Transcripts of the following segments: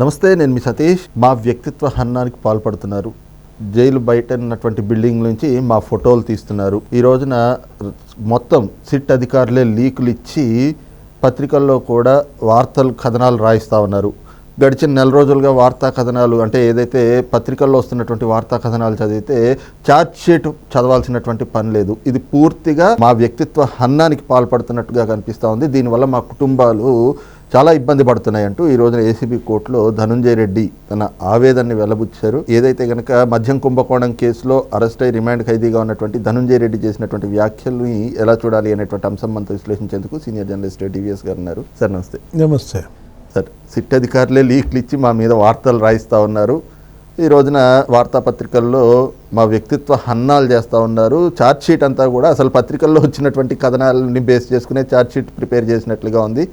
నమస్తే నేను మీ సతీష్. మా వ్యక్తిత్వ హన్నానికి పాల్పడుతున్నారు. జైలు బయట ఉన్నటువంటి బిల్డింగ్ నుంచి మా ఫోటోలు తీస్తున్నారు. ఈ రోజున మొత్తం సిట్ అధికారులే లీకులు ఇచ్చి పత్రికల్లో కూడా వార్తలు కథనాలు రాయిస్తూ ఉన్నారు. గడిచిన నెల రోజులుగా వార్తా కథనాలు అంటే ఏదైతే పత్రికల్లో వస్తున్నటువంటి వార్తా కథనాలు చదివితే ఛార్జ్ షీట్ చదవాల్సినటువంటి పని లేదు. ఇది పూర్తిగా మా వ్యక్తిత్వ హన్నానికి పాల్పడుతున్నట్టుగా కనిపిస్తూ ఉంది. దీనివల్ల మా కుటుంబాలు చాలా ఇబ్బంది పడుతున్నాయి అంటూ ఈ రోజున ఏసీబీ కోర్టులో ధనుంజయ రెడ్డి తన ఆవేదనని వెల్లబుచ్చారు. ఏదైతే గనక మద్యం కుంభకోణం కేసులో అరెస్ట్ అయి రిమాండ్ ఖైదీగా ఉన్నటువంటి ధనుంజయ రెడ్డి చేసినటువంటి వ్యాఖ్యల్ని ఎలా చూడాలి అనేటువంటి అంశం మనతో విశ్లేషించేందుకు సీనియర్ జర్నలిస్ట్ టీవీఎస్ గారు ఉన్నారు. సార్ నమస్తే. నమస్తే. సార్ సిట్ అధికారులే లీక్లు ఇచ్చి మా మీద వార్తలు రాయిస్తూ ఉన్నారు. ఈ రోజున వార్తాపత్రికల్లో మా వ్యక్తిత్వ హన్నాలు చేస్తూ ఉన్నారు. ఛార్జ్ షీట్ అంతా కూడా అసలు పత్రికల్లో వచ్చినటువంటి కథనాలని బేస్ చేసుకునే ఛార్జ్ షీట్ ప్రిపేర్ చేసినట్లుగా ఉంది.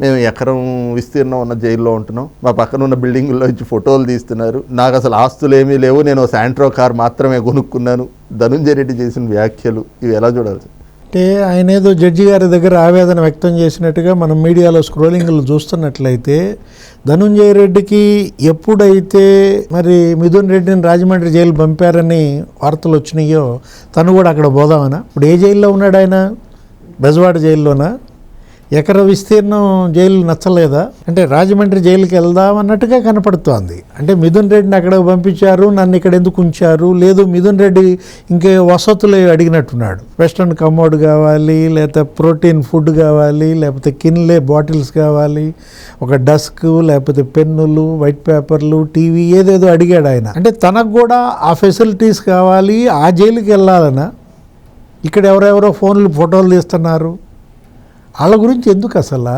మేము ఎకరం విస్తీర్ణం ఉన్న జైల్లో ఉంటున్నాం. మా పక్కన ఉన్న బిల్డింగుల్లో నుంచి ఫోటోలు తీస్తున్నారు. నాకు అసలు ఆస్తులు ఏమీ లేవు. నేను శాంట్రో కార్ మాత్రమే కొనుక్కున్నాను. ధనుంజయ రెడ్డి చేసిన వ్యాఖ్యలు ఇవి ఎలా చూడాలి? అంటే ఆయన ఏదో జడ్జి గారి దగ్గర ఆవేదన వ్యక్తం చేసినట్టుగా మనం మీడియాలో స్క్రోలింగ్లు చూస్తున్నట్లయితే ధనుంజయ రెడ్డికి ఎప్పుడైతే మరి మిథున్ రెడ్డిని రాజమండ్రి జైలు పంపారని వార్తలు వచ్చినాయో తను కూడా అక్కడ పోదామనా ఇప్పుడు ఏ జైల్లో ఉన్నాడు ఆయన? బెజవాడ జైల్లోనా? ఎకర విస్తీర్ణం జైలు నచ్చలేదా? అంటే రాజమండ్రి జైలుకి వెళ్దాం అన్నట్టుగా కనపడుతోంది. అంటే మిథున్ రెడ్డిని అక్కడ పంపించారు నన్ను ఇక్కడ ఎందుకు ఉంచారు? లేదు మిథున్ రెడ్డి ఇంకే వసతులు అడిగినట్టున్నాడు. వెస్ట్రన్ కమోడ్ కావాలి లేకపోతే ప్రోటీన్ ఫుడ్ కావాలి లేకపోతే కిన్లే బాటిల్స్ కావాలి ఒక డస్క్ లేకపోతే పెన్నులు వైట్ పేపర్లు టీవీ ఏదేదో అడిగాడు ఆయన. అంటే తనకు కూడా ఆ ఫెసిలిటీస్ కావాలి ఆ జైలుకి వెళ్ళాలనా? ఇక్కడ ఎవరెవరో ఫోన్లు ఫోటోలు తీస్తున్నారు? వాళ్ళ గురించి ఎందుకు అసలు?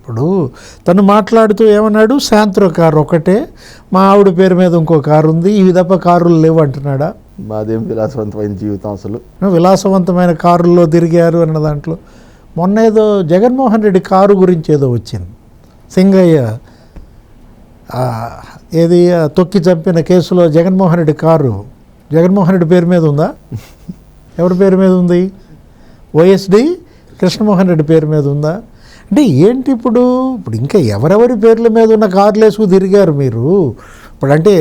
ఇప్పుడు తను మాట్లాడుతూ ఏమన్నాడు? శాంత్రో కారు ఒకటే మా ఆవిడ పేరు మీద ఇంకో కారు ఉంది ఇవి తప్ప కారులు లేవు అంటున్నాడా? మాదేం విలాసవంతమైన జీవితం అసలు. విలాసవంతమైన కారుల్లో తిరిగారు అన్న దాంట్లో. మొన్న ఏదో జగన్మోహన్ రెడ్డి కారు గురించి ఏదో వచ్చింది. సింగయ్య ఏది తొక్కి చంపిన కేసులో జగన్మోహన్ రెడ్డి కారు. జగన్మోహన్ రెడ్డి పేరు మీద ఉందా? ఎవరి పేరు మీద ఉంది? వైఎస్డి కృష్ణమోహన్ రెడ్డి పేరు మీద ఉందా? అంటే ఏంటి ఇప్పుడు? ఇప్పుడు ఇంకా ఎవరెవరి పేర్ల మీద ఉన్న కార్లు వేసుకు తిరిగారు మీరు? ఇప్పుడు అంటే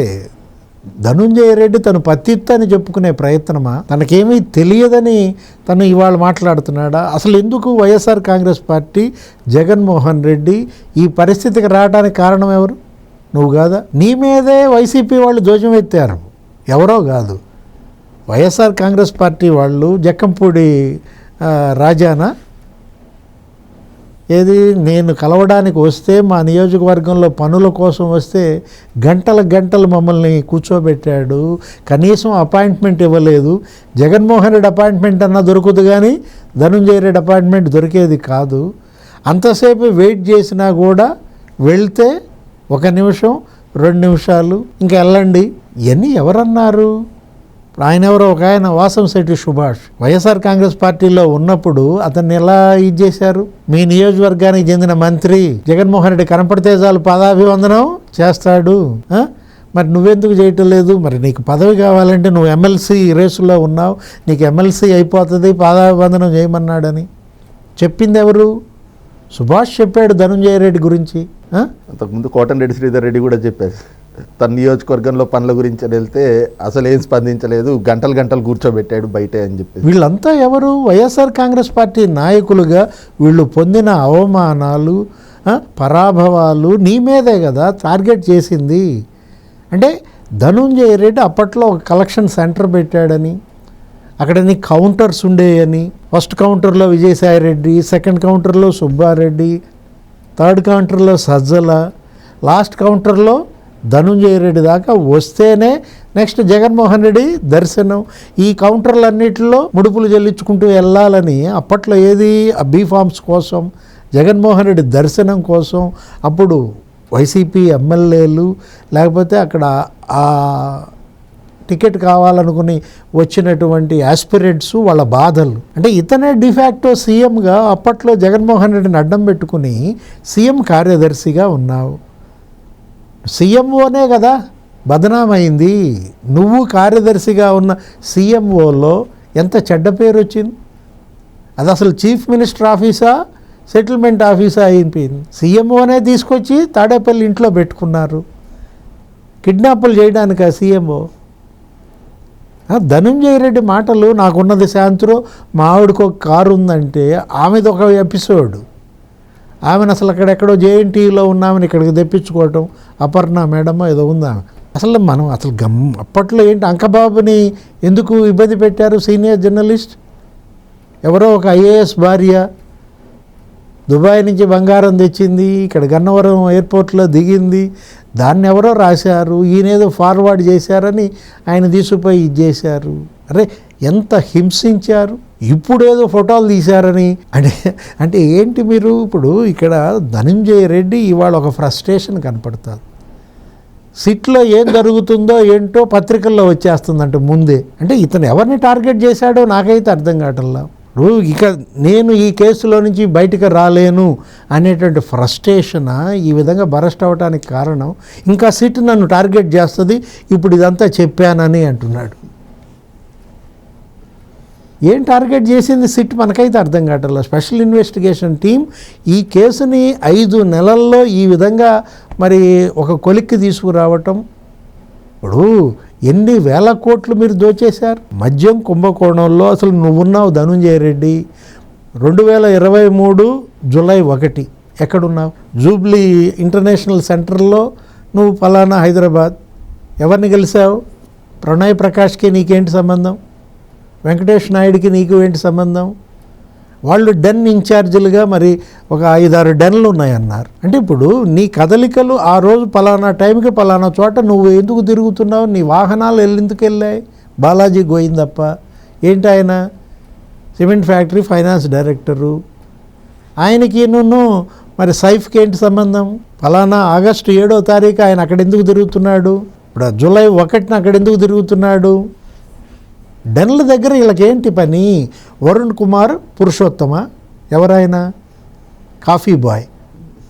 ధనుంజయ రెడ్డి తను పత్తిత్ అని చెప్పుకునే ప్రయత్నమా? తనకేమీ తెలియదని తను ఇవాళ మాట్లాడుతున్నాడా? అసలు ఎందుకు వైఎస్ఆర్ కాంగ్రెస్ పార్టీ జగన్మోహన్ రెడ్డి ఈ పరిస్థితికి రావడానికి కారణం ఎవరు? నువ్వు కాదా? నీ మీదే వైసీపీ వాళ్ళు జోజం ఎత్తారు. ఎవరో కాదు. వైఎస్ఆర్ కాంగ్రెస్ పార్టీ వాళ్ళు జక్కంపూడి రాజానా? ఏది? నేను కలవడానికి వస్తే మా నియోజకవర్గంలో పనుల కోసం వస్తే గంటల గంటలు మమ్మల్ని కూర్చోబెట్టాడు. కనీసం అపాయింట్మెంట్ ఇవ్వలేదు. జగన్మోహన్ రెడ్డి అపాయింట్మెంట్ అన్నా దొరుకుతుంది కానీ ధనుంజయ రెడ్డి అపాయింట్మెంట్ దొరికేది కాదు. అంతసేపు వెయిట్ చేసినా కూడా వెళ్తే ఒక నిమిషం రెండు నిమిషాలు ఇంకా వెళ్ళండి. ఇవన్నీ ఎవరన్నారు? ఇప్పుడు ఆయన ఎవరో ఒక ఆయన వాసంశెట్టి సుభాష్. వైఎస్ఆర్ కాంగ్రెస్ పార్టీలో ఉన్నప్పుడు అతన్ని ఎలా ఇది చేశారు? మీ నియోజకవర్గానికి చెందిన మంత్రి జగన్మోహన్ రెడ్డి కనపడితే చాలు పదాభివందనం చేస్తాడు. మరి నువ్వెందుకు చేయటం లేదు? మరి నీకు పదవి కావాలంటే నువ్వు ఎమ్మెల్సీ రేసులో ఉన్నావు. నీకు ఎమ్మెల్సీ అయిపోతుంది పాదాభివందనం చేయమన్నాడని. చెప్పింది ఎవరు? సుభాష్ చెప్పాడు ధనుంజయ రెడ్డి గురించి. అంతకుముందు కోటన్ రెడ్డి శ్రీధర్ రెడ్డి కూడా చెప్పారు. తన నియోజకవర్గంలో పనుల గురించి వెళ్తే అసలు ఏం స్పందించలేదు. గంటలు గంటలు కూర్చోబెట్టాడు బయటే అని చెప్పి వీళ్ళంతా ఎవరు? వైఎస్ఆర్ కాంగ్రెస్ పార్టీ నాయకులుగా వీళ్ళు పొందిన అవమానాలు పరాభవాలు నీ మీదే కదా టార్గెట్ చేసింది. అంటే ధనుంజయ రెడ్డి అప్పట్లో ఒక కలెక్షన్ సెంటర్ పెట్టాడని అక్కడ నీ కౌంటర్స్ ఉండేయని ఫస్ట్ కౌంటర్లో విజయసాయి రెడ్డి సెకండ్ కౌంటర్లో సుబ్బారెడ్డి థర్డ్ కౌంటర్లో సజ్జల లాస్ట్ కౌంటర్లో ధనుంజయ రెడ్డి దాకా వస్తేనే నెక్స్ట్ జగన్మోహన్ రెడ్డి దర్శనం. ఈ కౌంటర్లన్నిటిలో ముడుపులు చెల్లించుకుంటూ వెళ్ళాలని అప్పట్లో ఏది ఆ బీ ఫామ్స్ కోసం జగన్మోహన్ రెడ్డి దర్శనం కోసం అప్పుడు వైసీపీ ఎమ్మెల్యేలు లేకపోతే అక్కడ ఆ టికెట్ కావాలనుకుని వచ్చినటువంటి ఆస్పిరెంట్స్ వాళ్ళ బాధలు. అంటే ఇతనే డిఫాక్టో సీఎంగా అప్పట్లో జగన్మోహన్ రెడ్డిని అడ్డం పెట్టుకుని సీఎం కార్యదర్శిగా ఉన్నావు. సీఎంఓనే కదా బదనామైంది. నువ్వు కార్యదర్శిగా ఉన్న సీఎంఓలో ఎంత చెడ్డ పేరు వచ్చింది? అది అసలు చీఫ్ మినిస్టర్ ఆఫీసా సెటిల్మెంట్ ఆఫీసా అయిపోయింది సీఎంఓనే తీసుకొచ్చి తాడేపల్లి ఇంట్లో పెట్టుకున్నారు. కిడ్నాపులు చేయడానికి ఆ సీఎంఓ ధనుంజయ రెడ్డి మాటలు నాకున్నది శాంతిలో మా ఆవిడకు ఒక కారు ఉందంటే ఆమెది ఒక ఎపిసోడ్. ఆమెను అసలు అక్కడెక్కడో జేఎన్టీలో ఉన్నామని ఇక్కడికి తెప్పించుకోవటం అపర్ణ మేడమ్ ఏదో ఉందా? అసలు మనం అసలు గమ్ అప్పట్లో ఏంటి అంకబాబుని ఎందుకు ఇబ్బంది పెట్టారు సీనియర్ జర్నలిస్ట్? ఎవరో ఒక ఐఏఎస్ భార్య దుబాయ్ నుంచి బంగారం తెచ్చింది ఇక్కడ గన్నవరం ఎయిర్పోర్ట్లో దిగింది దాన్ని ఎవరో రాశారు ఈయనేదో ఫార్వర్డ్ చేశారని ఆయన తీసుకుపోయి ఇది చేశారు. అరే ఎంత హింసించారు. ఇప్పుడేదో ఫోటోలు తీశారని అంటే అంటే ఏంటి మీరు ఇప్పుడు ఇక్కడ ధనంజయ రెడ్డి ఇవాళ ఒక ఫ్రస్ట్రేషన్ కనపడుతుంది సిట్లో ఏం జరుగుతుందో ఏంటో పత్రికల్లో వచ్చేస్తుందంట ముందే. అంటే ఇతను ఎవరిని టార్గెట్ చేశాడో నాకైతే అర్థం కావటంలా. ఇప్పుడు ఇక నేను ఈ కేసులో నుంచి బయటకు రాలేను అనేటువంటి ఫ్రస్ట్రేషన్ ఈ విధంగా బరస్ట్ అవ్వడానికి కారణం. ఇంకా సిట్ నన్ను టార్గెట్ చేస్తుంది ఇప్పుడు ఇదంతా చెప్పానని అంటున్నాడు. ఏం టార్గెట్ చేసింది సిట్ మనకైతే అర్థం కావట్లేదు. స్పెషల్ ఇన్వెస్టిగేషన్ టీం ఈ కేసుని ఐదు నెలల్లో ఈ విధంగా మరి ఒక కొలిక్కి తీసుకురావటం. ఇప్పుడు ఎన్ని వేల కోట్లు మీరు దోచేశారు? మద్యం కుంభకోణంలో అసలు నువ్వున్నావు ధనుంజయ రెడ్డి. రెండు వేల ఇరవై మూడు జులై ఒకటి ఎక్కడున్నావు? జూబ్లీ ఇంటర్నేషనల్ సెంటర్లో నువ్వు ఫలానా హైదరాబాద్. ఎవరిని గెలిచావు? ప్రణయ్ ప్రకాష్కి నీకేంటి సంబంధం? వెంకటేష్ నాయుడికి నీకు ఏంటి సంబంధం? వాళ్ళు డెన్ ఇన్ఛార్జీలుగా మరి ఒక ఐదారు డెన్లు ఉన్నాయన్నారు. అంటే ఇప్పుడు నీ కదలికలు ఆ రోజు పలానా టైంకి పలానా చోట నువ్వు ఎందుకు తిరుగుతున్నావు? నీ వాహనాలు ఎందుకు వెళ్ళాయి? బాలాజీ గోయిందప్ప. ఏంటి ఆయన? Cement factory finance director. ఆయనకి నువ్వు మరి సైఫ్కి ఏంటి సంబంధం? ఫలానా ఆగస్టు ఏడో తారీఖు ఆయన అక్కడ ఎందుకు తిరుగుతున్నాడు? ఇప్పుడు జూలై ఒకటిన అక్కడ ఎందుకు తిరుగుతున్నాడు? డెన్ల దగ్గర వీళ్ళకేంటి పని? వరుణ్ కుమార్ పురుషోత్తమ? ఎవరైనా coffee boy.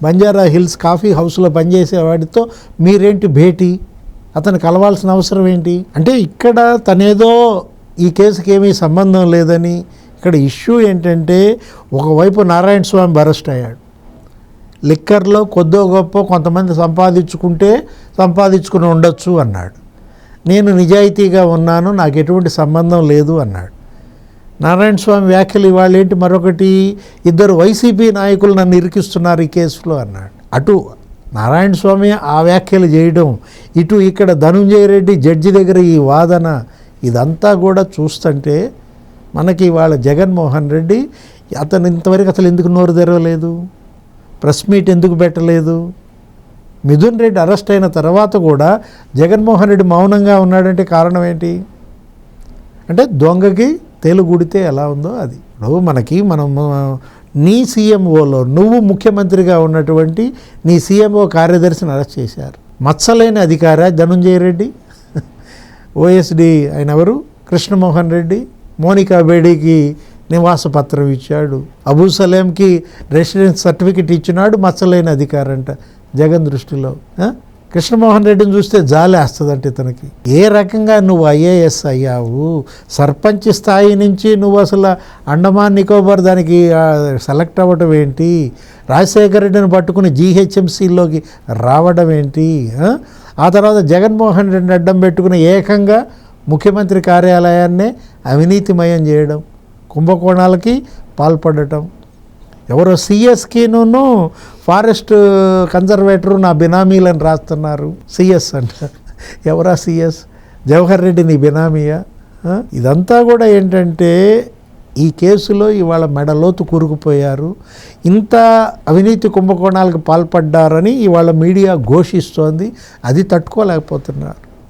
Banjara hills coffee హౌస్లో పనిచేసే వాడితో మీరేంటి భేటీ? అతను కలవాల్సిన అవసరం ఏంటి? అంటే ఇక్కడ తనేదో ఈ కేసుకి ఏమీ సంబంధం లేదని ఇక్కడ ఇష్యూ ఏంటంటే ఒకవైపు నారాయణ స్వామి అరెస్ట్ అయ్యాడు. లిక్కర్లో కొద్దో గొప్ప కొంతమంది సంపాదించుకుంటే సంపాదించుకుని ఉండొచ్చు అన్నాడు. నేను నిజాయితీగా ఉన్నాను నాకు ఎటువంటి సంబంధం లేదు అన్నాడు. నారాయణ స్వామి వ్యాఖ్యలు ఇవాళ ఏంటి మరొకటి ఇద్దరు వైసీపీ నాయకులు నన్ను ఇరికిస్తున్నారు ఈ కేసులో అన్నాడు. అటు నారాయణ స్వామి ఆ వ్యాఖ్యలు చేయడం ఇటు ఇక్కడ ధనుంజయ రెడ్డి జడ్జి దగ్గర ఈ వాదన ఇదంతా కూడా చూస్తుంటే మనకి ఇవాళ జగన్మోహన్ రెడ్డి అతను ఇంతవరకు అసలు ఎందుకు నోరు తెరవలేదు? ప్రెస్ మీట్ ఎందుకు పెట్టలేదు? మిథున్ రెడ్డి అరెస్ట్ అయిన తర్వాత కూడా జగన్మోహన్ రెడ్డి మౌనంగా ఉన్నాడంటే కారణం ఏంటి? అంటే దొంగకి తేలుగుడితే ఎలా ఉందో అది. ఇప్పుడు మనకి మనం నీ సీఎంఓలో నువ్వు ముఖ్యమంత్రిగా ఉన్నటువంటి నీ సీఎంఓ కార్యదర్శిని అరెస్ట్ చేశారు. మత్సలేని అధికార ధనుంజయ రెడ్డి ఓఎస్డి ఆయన ఎవరు? కృష్ణమోహన్ రెడ్డి మోనికా బేడీకి నివాస పత్రం ఇచ్చాడు. అబూ సలేంకి రెసిడెన్స్ సర్టిఫికెట్ ఇచ్చినాడు మచ్చలేని అధికారంట జగన్ దృష్టిలో కృష్ణమోహన్ రెడ్డిని చూస్తే జాలేస్తుందంట ఇతనికి ఏ రకంగా నువ్వు ఐఏఎస్ అయ్యావు? సర్పంచ్ స్థాయి నుంచి నువ్వు అసలు అండమాన్ నికోబార్ దానికి సెలెక్ట్ అవ్వడం ఏంటి? రాజశేఖర రెడ్డిని పట్టుకుని జీహెచ్ఎంసీలోకి రావడం ఏంటి? ఆ తర్వాత జగన్మోహన్ రెడ్డిని అడ్డం పెట్టుకుని ఏకంగా ముఖ్యమంత్రి కార్యాలయాన్నే అవినీతిమయం చేయడం కుంభకోణాలకి పాల్పడటం. ఎవరో సిఎస్కిను ఫారెస్ట్ కన్జర్వేటరు నా బినామీలను రాస్తున్నారు. సిఎస్ అంట ఎవరా సిఎస్ జవహర్ రెడ్డి నీ బినామీయా? ఇదంతా కూడా ఏంటంటే ఈ కేసులో ఇవాళ మెడలోతు కూరుకుపోయారు. ఇంత అవినీతి కుంభకోణాలకు పాల్పడ్డారని ఇవాళ మీడియా ఘోషిస్తోంది. అది తట్టుకోలేకపోతున్నారు.